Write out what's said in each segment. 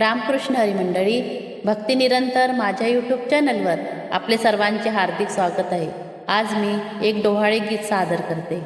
रामकृष्ण हरिमंडळी भक्ती निरंतर माझ्या यूट्यूब चॅनलवर आपले सर्वांचे हार्दिक स्वागत आहे. आज मी एक डोहाळे गीत सादर करते.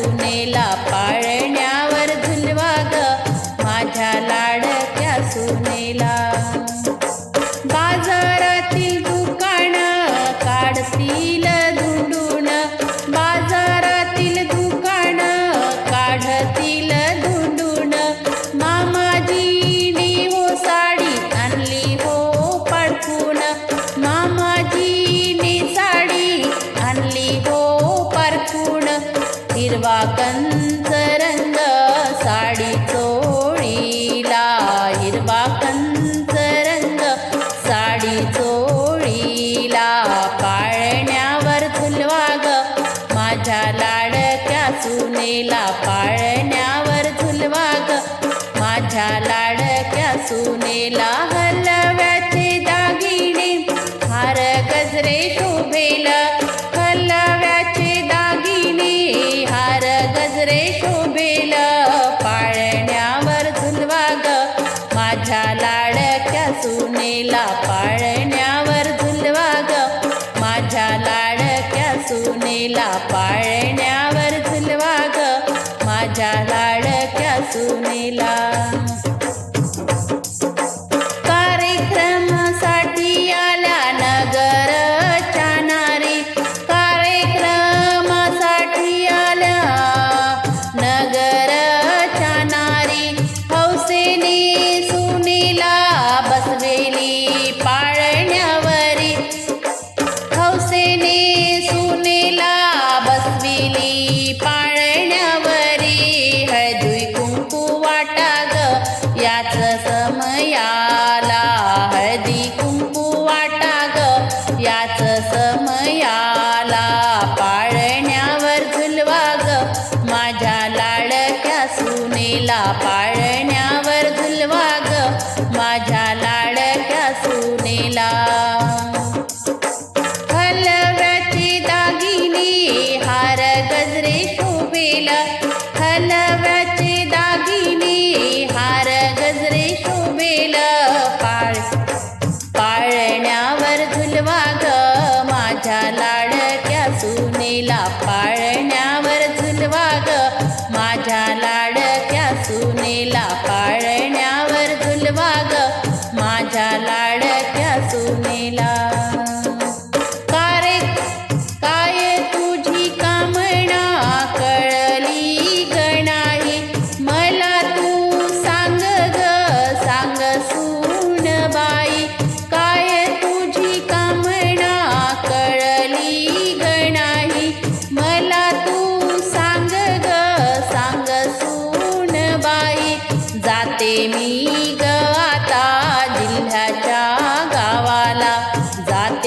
सुनेला हिरवा कंच रंग साडी चोळीला पाळण्यावर फुलवा ग माझ्या लाडक्या सुनेला पाळ माझ्या लाडक्या सुनीला पाळण्यावर झुलवा ग माझ्या लाडक्या सुनीला. कार्यक्रमासाठी नारी. कार्यक्रमासाठी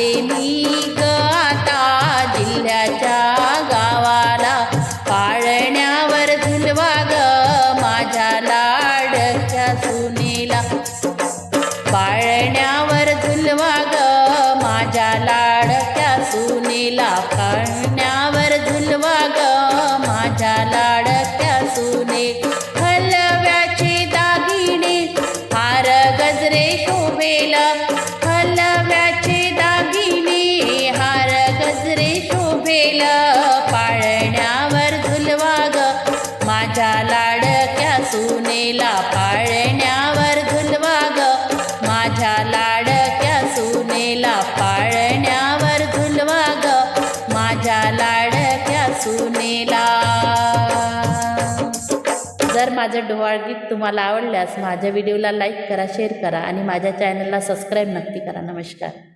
जाते मी ग आता जिल्ह्याच्या गावाला. पाळण्यावर झुलवा ग माझ्या लाडक्या सुनेला. पाळण्यावर सुनेला पाळण्यावर झुलवा ग माझ्या लाडक्या सुनेला पाळण्यावर झुलवा ग माझ्या लाडक्या सुनेला. जर माझं डोहाळ गीत तुम्हाला आवडल्यास माझ्या व्हिडिओला लाईक करा शेअर करा आणि माझ्या चॅनलला सबस्क्राईब नक्की करा. नमस्कार.